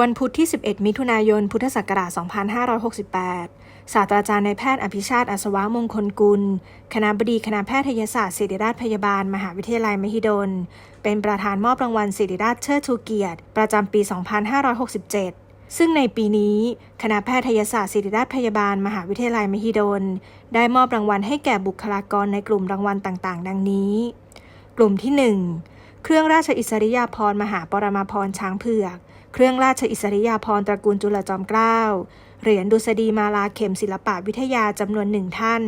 วันพุธที่ 11 มิถุนายน พุทธศักราช 2568 ศาสตราจารย์นายแพทย์อภิชาติอัศวะมงคลกุล คณะบดีคณะแพทยศาสตร์ศิริราชพยาบาล มหาวิทยาลัยมหิดล เป็นประธานมอบรางวัลศิริราชเชิดชูเกียรติ ประจำปี 2567 ซึ่งในปีนี้ คณะแพทยศาสตร์ศิริราชพยาบาล มหาวิทยาลัยมหิดล ได้มอบรางวัลให้แก่บุคลากรในกลุ่มรางวัลต่างๆ ดังนี้ กลุ่มที่ 1 เครื่องราชอิสริยาภรณ์มหาปรมาภรณ์ช้างเผือก เครื่องราชอิสริยาภรณ์ตระกูลจุลจอมเกล้า เหรียญดุษฎีมาลาเข็มศิลปะวิทยาจำนวนหนึ่งท่าน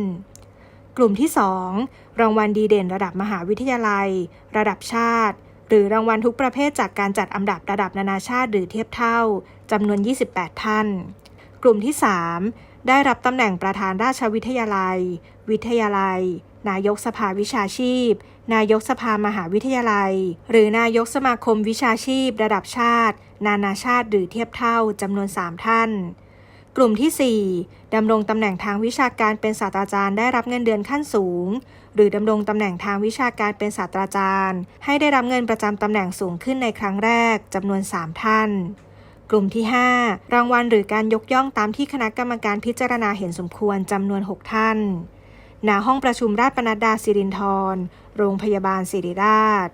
กลุ่มที่ 2 รางวัลดีเด่นระดับมหาวิทยาลัย ระดับชาติ หรือรางวัลทุกประเภทจากการจัดอันดับระดับนานาชาติหรือเทียบเท่าจำนวน 28 ท่าน กลุ่มที่ 3 ได้รับตำแหน่งประธานราชวิทยาลัย วิทยาลัย นายกสภาวิชาชีพ นายกสภามหาวิทยาลัย หรือนายกสมาคมวิชาชีพ ระดับชาติ นานาชาติหรือเทียบเท่าจำนวน 3 ท่าน กลุ่มที่ 4ดำรงตำแหน่งทางวิชาการเป็นศาสตราจารย์ได้รับเงินเดือนขั้นสูง หรือดำรงตำแหน่งทางวิชาการเป็นศาสตราจารย์ ให้ได้รับเงินประจำตำแหน่งสูงขึ้นในครั้งแรกจำนวน 3 ท่านกลุ่มที่ 5 รางวัลหรือการยกย่องตามที่คณะกรรมการพิจารณาเห็นสมควรจำนวน 6 ท่าน ณห้องประชุมราชปนัดดาสิรินธรโรงพยาบาลศิริราช